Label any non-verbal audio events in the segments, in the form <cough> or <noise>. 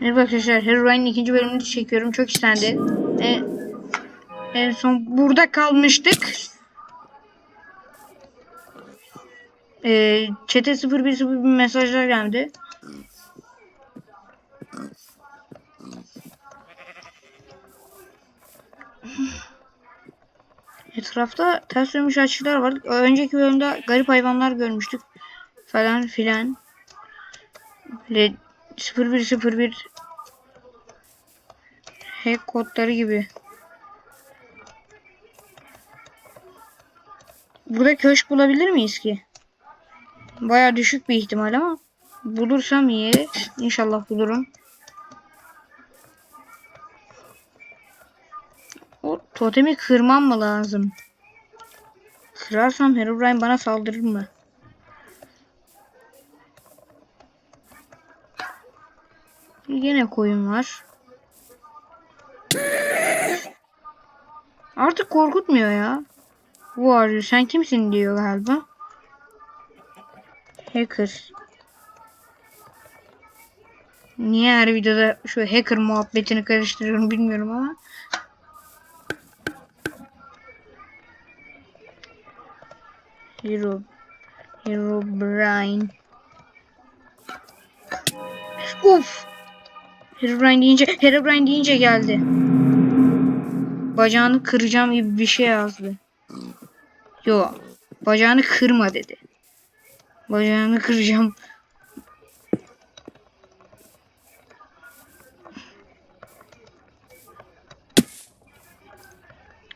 Merhaba arkadaşlar. Herobrine'in ikinci bölümünü çekiyorum. Çok istendi. E, en son burada kalmıştık. E, çete 010 bir mesajlar geldi. Etrafta ters dönmüş açıklar var. Önceki bölümde garip hayvanlar görmüştük. Falan filan. Böyle 0101 hack kodları gibi. Burada köşk bulabilir miyiz ki? Baya düşük bir ihtimal ama bulursam iyi. İnşallah bulurum. O totemi kırmam mı lazım? Kırarsam Herobrine bana saldırır mı? Yine koyun var. Artık korkutmuyor ya. Bu arıyor. Sen kimsin diyor galiba. Hacker. Niye her videoda şu hacker muhabbetini karıştırıyorum bilmiyorum ama. Hero Hero Brian. Uf. Herobrine deyince Herobrine deyince geldi. Bacağını kıracağım gibi bir şey yazdı. Yo. Bacağını kırma dedi. Bacağını kıracağım.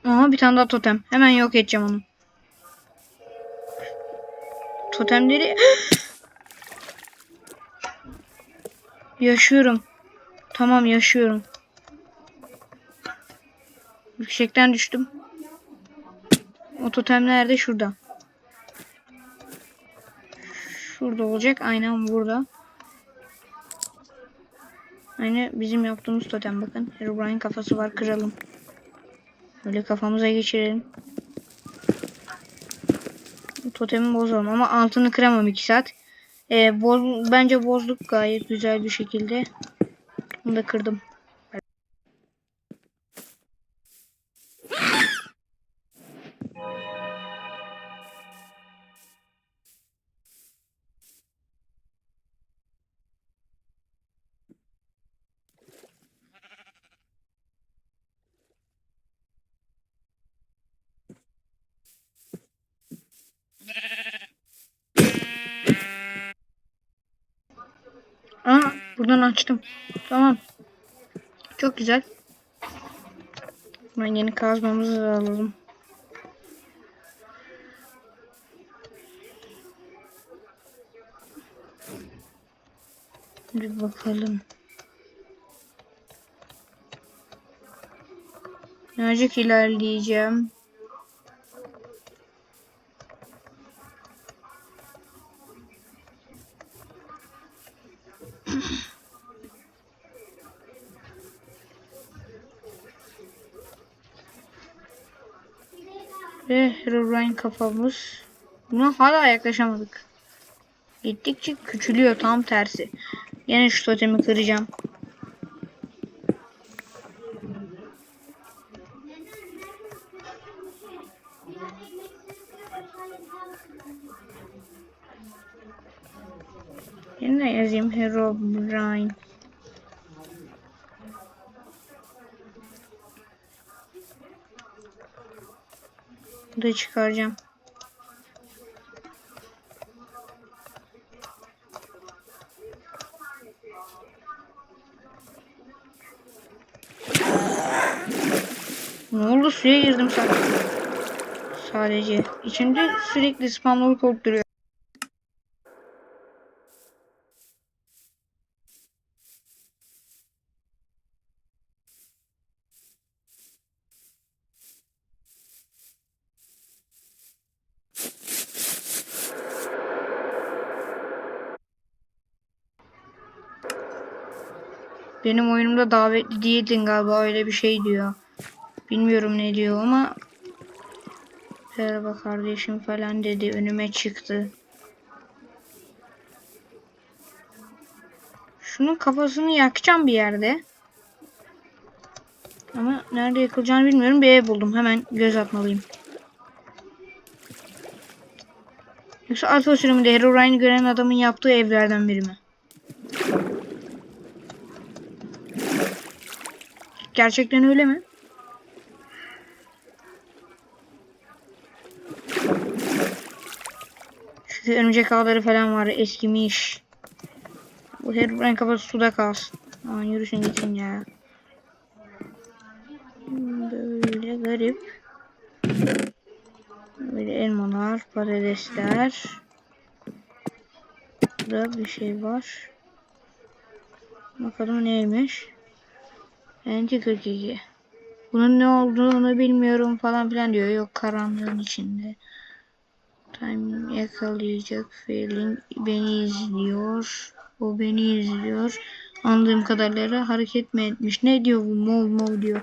Aha bir tane daha totem. Hemen yok edeceğim onu. Totemleri <gasps> Yaşıyorum. Tamam yaşıyorum. Yüksekten düştüm. O totem nerede? Şurada. Şurada olacak. Aynen burada. Aynı bizim yaptığımız totem bakın. Herobrine kafası var. Kıralım. Böyle kafamıza geçirelim. Totemi bozalım ama altını kıramam 2 saat. Ee, boz, bence bozduk gayet güzel bir şekilde. Bunu da kırdım. Buradan açtım. Tamam. Çok güzel. Buradan yeni kazmamızı alalım. Bir bakalım. Birazcık ilerleyeceğim. <clears throat> Ve Herobrine kafamız. Buna hala yaklaşamadık. Gittikçe küçülüyor tam tersi. Yine şu totemi kıracağım. Yine yazayım Herobrine. Bunu da çıkaracağım. Ne oldu suya girdim sadece. Sadece. İçimde sürekli spamları korkturuyor. Benim oyunumda davetli değildin galiba öyle bir şey diyor. Bilmiyorum ne diyor ama Merhaba kardeşim falan dedi önüme çıktı. Şunun kafasını yakacağım bir yerde. Ama nerede yakılacağını bilmiyorum. Bir ev buldum. Hemen göz atmalıyım. Yoksa Alfa sürümünde Herobrine'i gören adamın yaptığı evlerden biri mi? Gerçekten öyle mi? Şu örümcek ağları falan var eskimiş. Bu Herobrine kafası suda kalsın. Aman yürüsün gitsin ya. Böyle garip. Böyle elmalar, patatesler. Burada bir şey var. Bakalım neymiş. Enti 42. Bunun ne olduğunu bilmiyorum falan filan diyor. Yok karanlığın içinde. Time yakalayacak feeling beni izliyor. O beni izliyor. Anladığım kadarıyla hareket mi etmiş? Ne diyor bu? Mov mov diyor.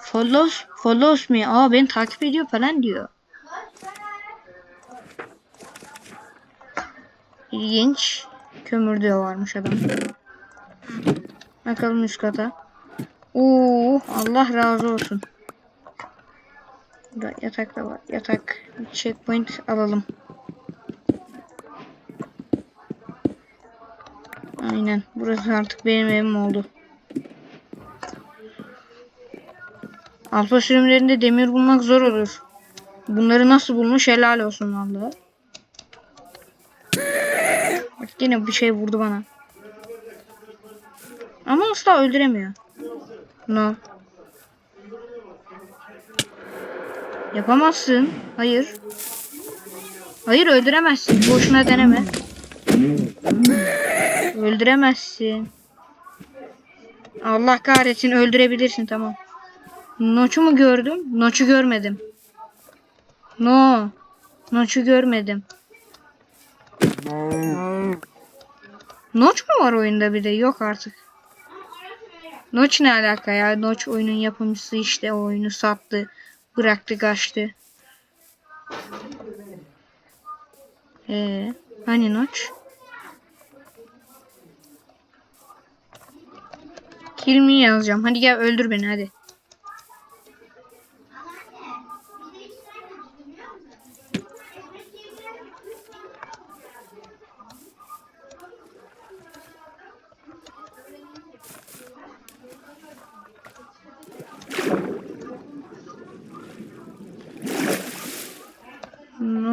Follows, follows me. Aa beni takip ediyor falan diyor. İlginç. Kömür diyor varmış adam. Bakalım üst kata. Oo, Allah razı olsun. Burada yatak da var. Yatak. Checkpoint alalım. Aynen. Burası artık benim evim oldu. Alfa sürümlerinde demir bulmak zor olur. Bunları nasıl bulmuş helal olsun vallahi. Bak yine bir şey vurdu bana. Ama asla öldüremiyor. No. Yapamazsın. Hayır. Hayır öldüremezsin. Boşuna deneme. Öldüremezsin. Allah kahretsin öldürebilirsin tamam. Noç'u mu gördüm? Noç'u görmedim. No. Noç'u görmedim. Noç mu var oyunda bir de? Yok artık. Noç ne alaka ya? Noç oyunun yapımcısı işte o oyunu sattı. Bıraktı kaçtı. Ee, hani Noç? Kill me yazacağım. Hadi gel öldür beni hadi.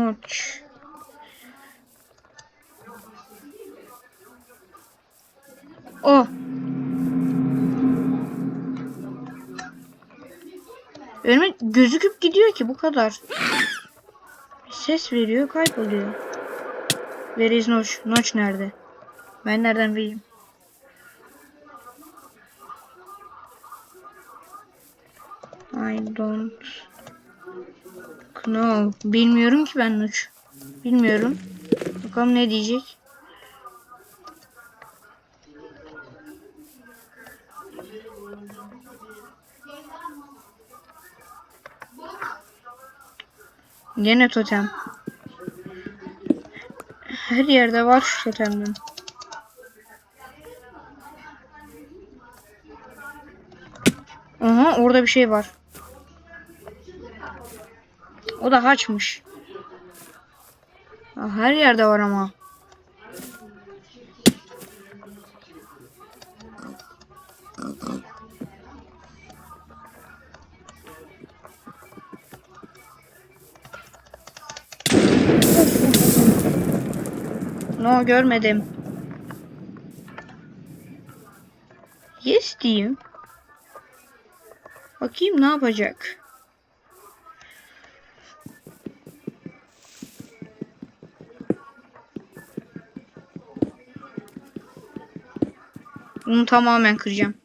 Noç. O. Önüme gözüküp gidiyor ki bu kadar. Ses veriyor kayboluyor. Where is Notch? Notch nerede? Ben nereden bileyim? I don't know. Bilmiyorum ki ben Notch. Bilmiyorum. Bakalım ne diyecek. Yine totem. Her yerde var şu totemden. Aha orada bir şey var. O da haçmış. Her yerde var ama. No görmedim. Yes diyeyim. Bakayım ne yapacak. Bunu tamamen kıracağım.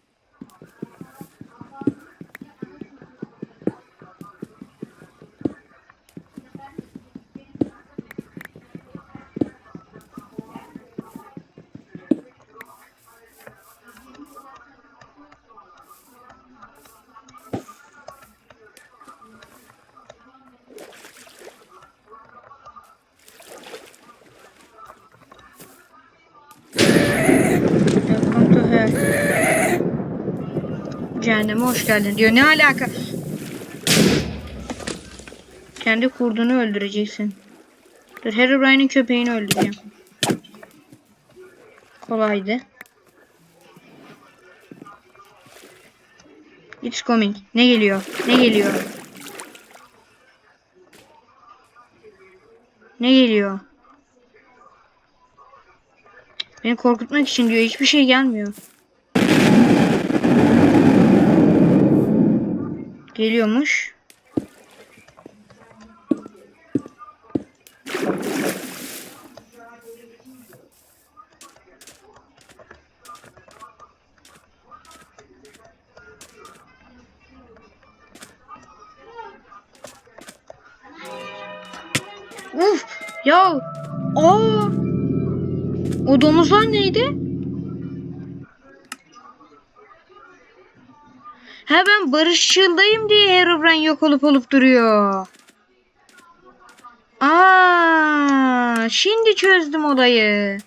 Cehenneme hoş geldin diyor. Ne alaka? Kendi kurdunu öldüreceksin. Dur Herobrine'in köpeğini öldüreceğim. Kolaydı. It's coming. Ne geliyor? Ne geliyor? Ne geliyor? Beni korkutmak için diyor. Hiçbir şey gelmiyor. Geliyormuş. Uf ya aa o domuzlar neydi? Ha ben barışçıldayım diye Herobrine yok olup olup duruyor. Aa, şimdi çözdüm olayı.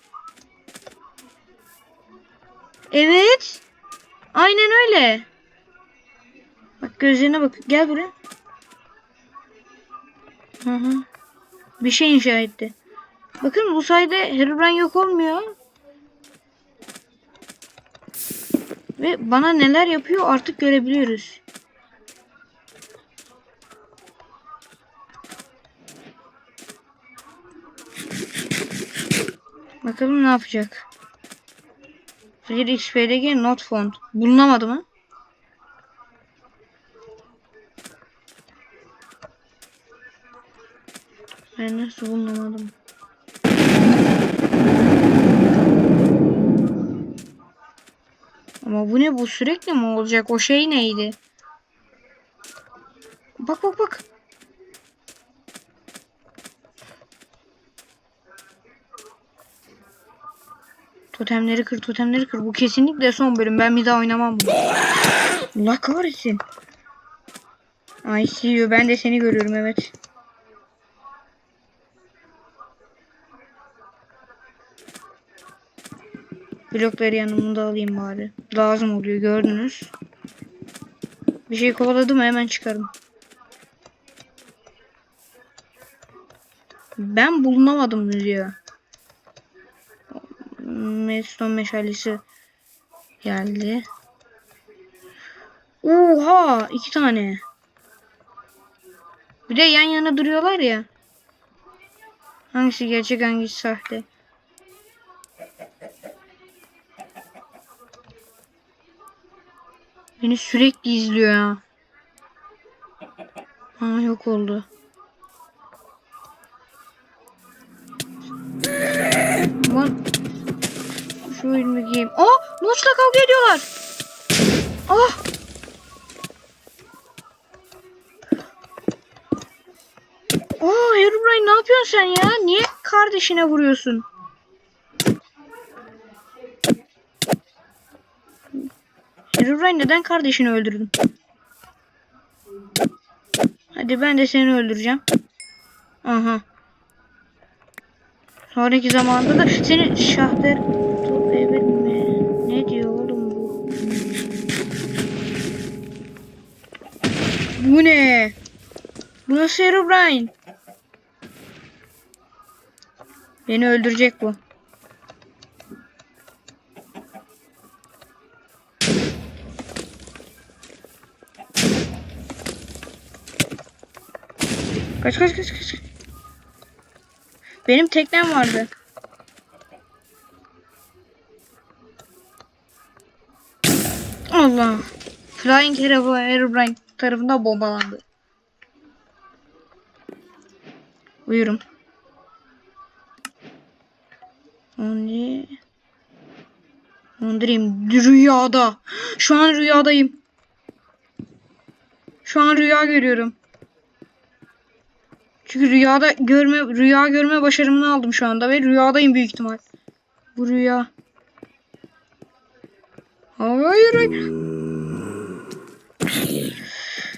Evet. Aynen öyle. Bak gözlerine bak. Gel buraya. Hı hı. Bir şey inşa etti. Bakın bu sayede Herobrine yok olmuyor. Ve bana neler yapıyor artık görebiliyoruz. Bakalım ne yapacak. Clear XP'deki not found. Bulunamadı mı? Ben nasıl bulunamadım? Ama bu ne bu sürekli mi olacak? O şey neydi? Bak bak bak. Totemleri kır, totemleri kır. Bu kesinlikle son bölüm. Ben bir daha oynamam bunu. Allah kahretsin. I see you. Ben de seni görüyorum evet. Blokları yanımda alayım bari. Lazım oluyor gördünüz. Bir şey kovaladım hemen çıkarım. Ben bulunamadım diyor. Meston meşalesi geldi. Oha iki tane. Bir de yan yana duruyorlar ya. Hangisi gerçek hangisi sahte? Beni sürekli izliyor ya. Ama yok oldu. Aman. Şu oyunu giyeyim. Aa! Notch'la kavga ediyorlar. Ah! Aa Herobrine ne yapıyorsun sen ya? Niye kardeşine vuruyorsun? Herobrine neden kardeşini öldürdün? Hadi ben de seni öldüreceğim. Aha. Sonraki zamanda da seni şahter top evirme. Ne diyor oğlum bu? Bu ne? Bu nasıl Herobrine? Beni öldürecek bu. Kaç kaç kaç kaç. Benim teknem vardı. Allah. Flying Hero Aerobrine tarafından bombalandı. Buyurun. Onu Öldüreyim. Rüyada. Şu an rüyadayım. Şu an rüya görüyorum. Çünkü rüyada görme rüya görme başarımını aldım şu anda ve rüyadayım büyük ihtimal. Bu rüya. Hayır hayır.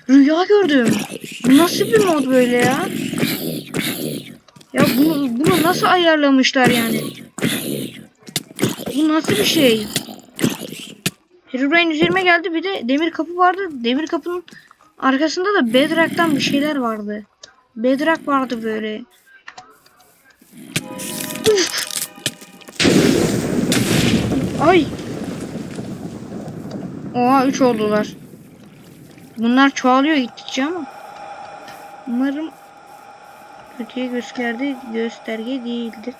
Rüya gördüm. Bu nasıl bir mod böyle ya? Ya bunu, bunu nasıl ayarlamışlar yani? Bu nasıl bir şey? Herobrine üzerime geldi. Bir de demir kapı vardı. Demir kapının arkasında da Bedrock'tan bir şeyler vardı. Bedrock vardı böyle. Uf! Ay. Oha 3 oldular. Bunlar çoğalıyor gittikçe ama. Umarım kötüye gösterdi gösterge değildir.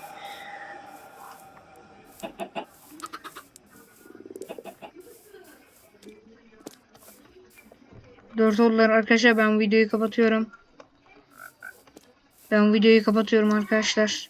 Dört oldular arkadaşlar ben videoyu kapatıyorum. Ben videoyu kapatıyorum arkadaşlar.